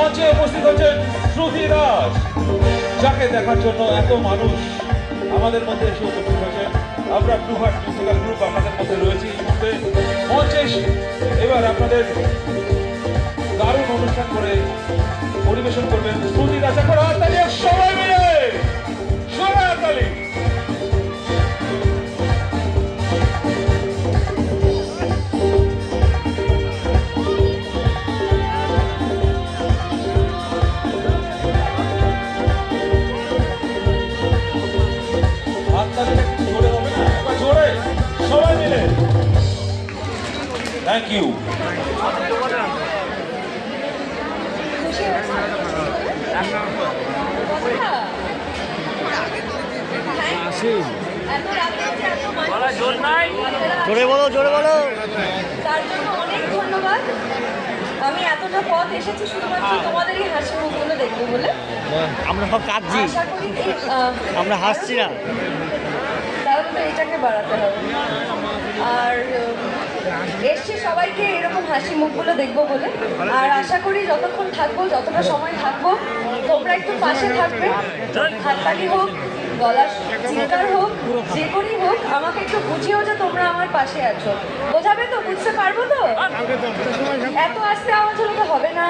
মঞ্চে উপস্থিত হচ্ছেন শ্রুতি দাস। যাকে দেখার জন্য এত মানুষ আমাদের মধ্যে এসে উপস্থিত হয়েছেন আমরা ব্লু হার্ট মিউজিক্যাল গ্রুপ আপনাদের মধ্যে রয়েছি এই মঞ্চে এবার আপনাদের দারুণ অনুষ্ঠান করে পরিবেশন করবেন থ্যাংক ইউ জোরে বলো জোরে বলো। তার জন্য অনেক ধন্যবাদ। আমি এতটা পথ এসেছি শুধুমাত্র তোমাদের এই হাসি মুখগুলো দেখব বলে। আমরা সব কাঁদছি। আমরা হাসছি না। তাহলে তো এটাকে বাড়াতে হবে। আর এসছি সবাইকে এরকম হাসি মুখগুলো দেখব বলে। আর আশা করি যতক্ষণ থাকব যতটা সময় থাকব তোমরা একটু পাশে থাকবে। হাততালি হোক গলার চিন্তার হোক যে করেই হোক আমাকে একটু বুঝিও যে তোমরা আমার পাশে আছো। বোঝাবে তো বুঝতে পারব তো? এত আসতে আমার জন্য তো হবে না।